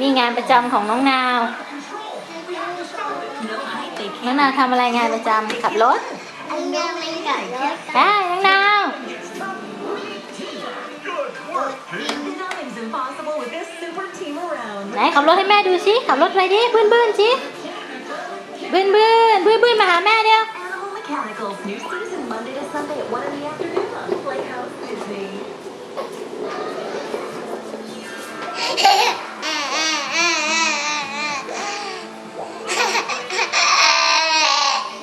นี่งานประจำของน้องนาว น้องนาวทำอะไรงานประจำขับรถอันยังไม่กับรถได้น้องนาว Nothing's impossible with this super team around. ไหนขับรถให้แม่ดูสิขับรถอะไรดิบื้นบื้นๆสิบื้นบื้นบื้นบื้นๆมาหาแม่เดียว Animal Mechanicals,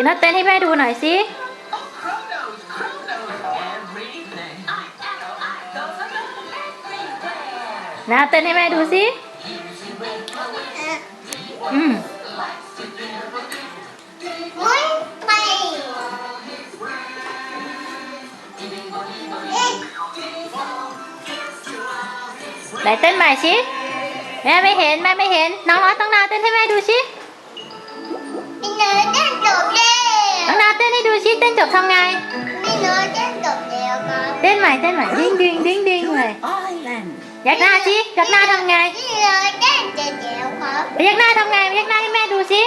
กินนัดเต้นให้แม่ดูหน่อยสินะเต้นให้แม่ดูสิ อืมมุ้ยไปไหนเต้นใหม่สิแม่ไม่เห็น แม่ไม่เห็น น้องน้อยต้องนาเต้นให้แม่ดูสิ เต้นให้ดูสิเต้นจบทำไงมีเนื้อเต้นจบแล้วครับเต้นใหม่เต้นใหม่ดิ้งดิ้งดิ้งดิ้งเลย Island. ยักหน้าสิยักหน้าทำไงมีเนื้อเต้นจบแล้วครับยักหน้าทำไงยักหน้าให้แม่ดูสิ